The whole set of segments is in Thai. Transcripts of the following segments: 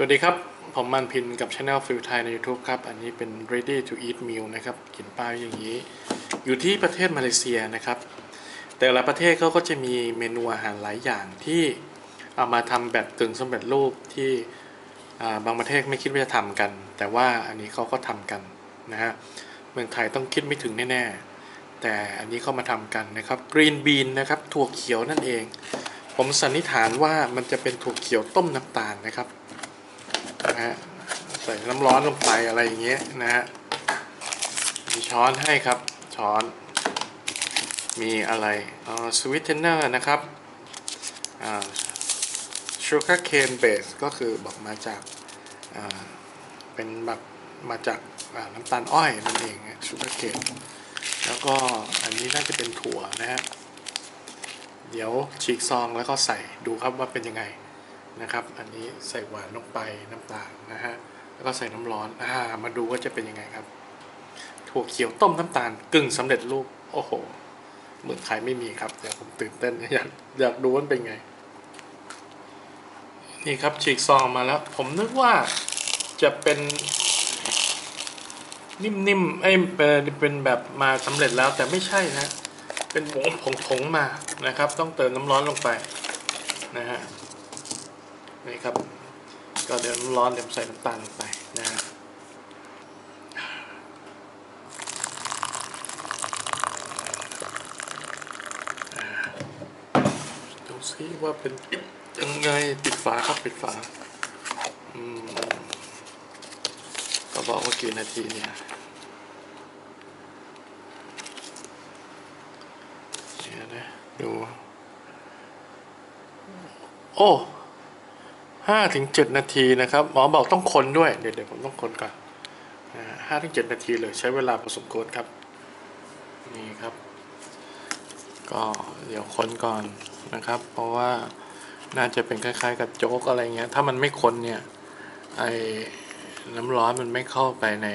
สวัสดีครับ ผมมันพินกับ Channel f i l Thai ใน YouTube ครับ อันนี้เป็น ready to eat meal นะครับ กินป้ายอย่างนี้ อยู่ที่ประเทศมาเลเซียนะครับ แต่ละประเทศเขาก็จะมีเมนูอาหารหลายอย่างที่เอามาทำแบบกึ่งสำเร็จรูปที่บางประเทศไม่คิดว่าจะทำกัน แต่ว่าอันนี้เขาก็ทำกันนะฮะ เมืองไทยต้องคิดไม่ถึงแน่ๆ แต่อันนี้เขามาทำกันนะครับ green bean นะครับถั่วเขียวนั่นเอง ผมสันนิษฐานว่ามันจะเป็นถั่วเขียวต้มน้ำตาลนะครับ นะฮะใส่น้ำร้อนลงไปอะไรอย่างเงี้ยนะฮะมีช้อนให้ครับช้อน มีอะไรสวิตเทนเนอร์นะครับชูการ์เคนเบสก็คือบอกมาจากอ่าเป็นแบบมาจากน้ำตาลอ้อยนั่นเองชูการ์เคนแล้วก็อันนี้น่าจะเป็นถั่วนะฮะเดี๋ยวฉีกซองแล้วก็ใส่ดูครับว่าเป็นยังไง นะครับ อันนี้ใส่หวานลงไปน้ำตาลนะฮะ แล้วก็ใส่น้ำร้อนอ่ามาดูว่าจะเป็นยังไงครับ ถั่วเขียวต้มน้ำตาลกึ่งสำเร็จรูป โอ้โห เมืองไทยไม่มีครับ เดี๋ยวผมตื่นเต้นอยากอยากดูว่าเป็นไง นี่ครับฉีกซองมาแล้ว ผมนึกว่าจะเป็นนิ่มๆไอ้ยเป็นเป็นแบบมาสำเร็จแล้วแต่ไม่ใช่นะ เป็นหมูผงๆมานะครับ ต้องเติมน้ำร้อนลงไปนะฮะ นี่ครับ ก็เดี๋ยวร้อนเดี๋ยวใส่น้ำตาลลงไปนะฮะอ่าดูซิว่าเป็นยังไงปิดฝาครับปิดฝาอืมก็บอกว่ากี่นาทีเนี่ยเดี๋ยวนะดู โอ้ ห้าถึงเจ็ดนาทีนะครับหมอบอกต้องคนด้วยเดี๋ยวเดี๋ยวผมต้องคนก่อนห้าถึงเจ็ดนาทีเลยใช้เวลาพอสมควรครับ นี่ครับ ก็เดี๋ยวคนก่อนนะครับ เพราะว่าน่าจะเป็นคล้ายๆ กับโจ๊กอะไรเงี้ย ถ้ามันไม่คนเนี่ยไอ้น้ำร้อนมันไม่เข้าไปใน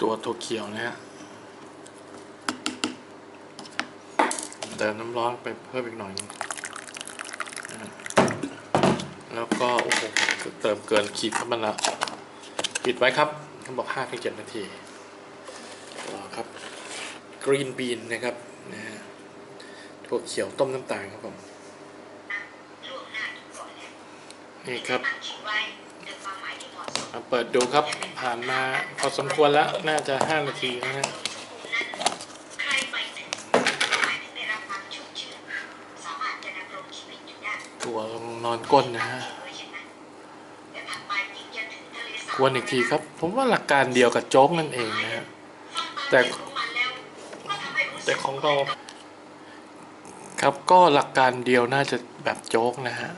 ตัวถั่วเขียวนะฮะเติมน้ำร้อนไปเพิ่มอีกหน่อยนึง แล้วก็โอ้โห เติมเกินขีดเข้ามาแล้วปิดไว้ครับเขาบอก5ถึง7นาทีรอครับกรีนบีนนะครับนะฮะถั่วเขียวต้มน้ำตาลครับผมนี่ครับเปิดดูครับผ่านมาพอสมควรแล้วน่าจะ 5 นาทีแล้วนะนั้นใครไปถึงหมายถึงได้รับความชุ่มชื่นสามารถจะถั่วนอนก้นนะฮะ วนอีกทีครับ ผมว่าหลักการเดียวกับโจ๊กนั่นเองนะฮะแต่แล้วก็ทำให้รู้สึกแต่ของเราครับก็หลักการเดียวน่าจะแบบโจ๊กนะฮะ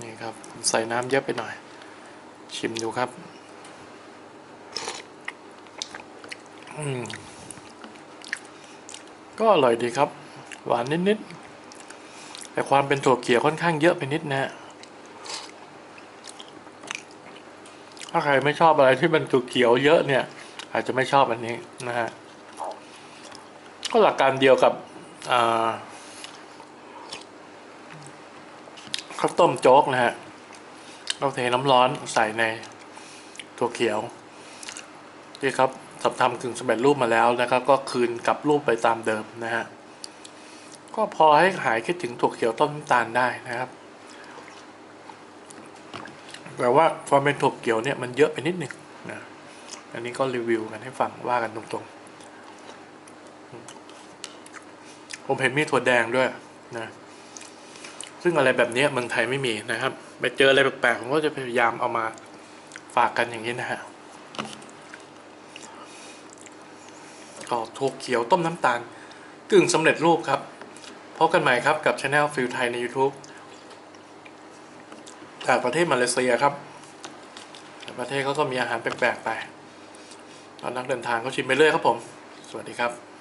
นี่ครับใส่น้ำเยอะไปหน่อย ชิมดูครับอืมก็อร่อยดีครับ หวานนิดๆแต่ความเป็นถั่วเขียวค่อนข้างเยอะไปนิดนะฮะ ถ้าใครไม่ชอบอะไรที่มันถั่วเขียวเยอะเนี่ย อาจจะไม่ชอบอันนี้นะฮะก็หลักการเดียวกับข้าวต้มโจ๊กนะฮะเราเทน้ำร้อนใส่ในถั่วเขียวนี่ครับทำทำกึ่งสำเร็จรูปมาแล้วนะครับ ก็คืนกลับรูปไปตามเดิมนะฮะก็พอให้หายคิดถึงถั่วเขียวต้มน้ำตาลได้นะครับ แต่ว่าความเป็นถั่วเขียวเนี่ยมันเยอะไปนิดหนึ่งนะอันนี้ก็รีวิวกันให้ฟังว่ากันตรงๆ ผมเห็นมีถั่วแดงด้วยนะ ซึ่งอะไรแบบนี้เมืองไทยไม่มีนะครับ ไปเจออะไรแปลกๆ ผมก็จะพยายามเอามาฝากกันอย่างนี้นะฮะก็ถั่วเขียวต้มน้ำตาลกึ่งสำเร็จรูปครับ พบกันใหม่ครับกับช anel ฟิลไทยใน YouTube จากประเทศมาเลเซียครับประเทศเขาก็มีอาหารแปลกๆไปตอนนักเดินทางก็ชิมไปเรื่อยครับผม สวัสดีครับ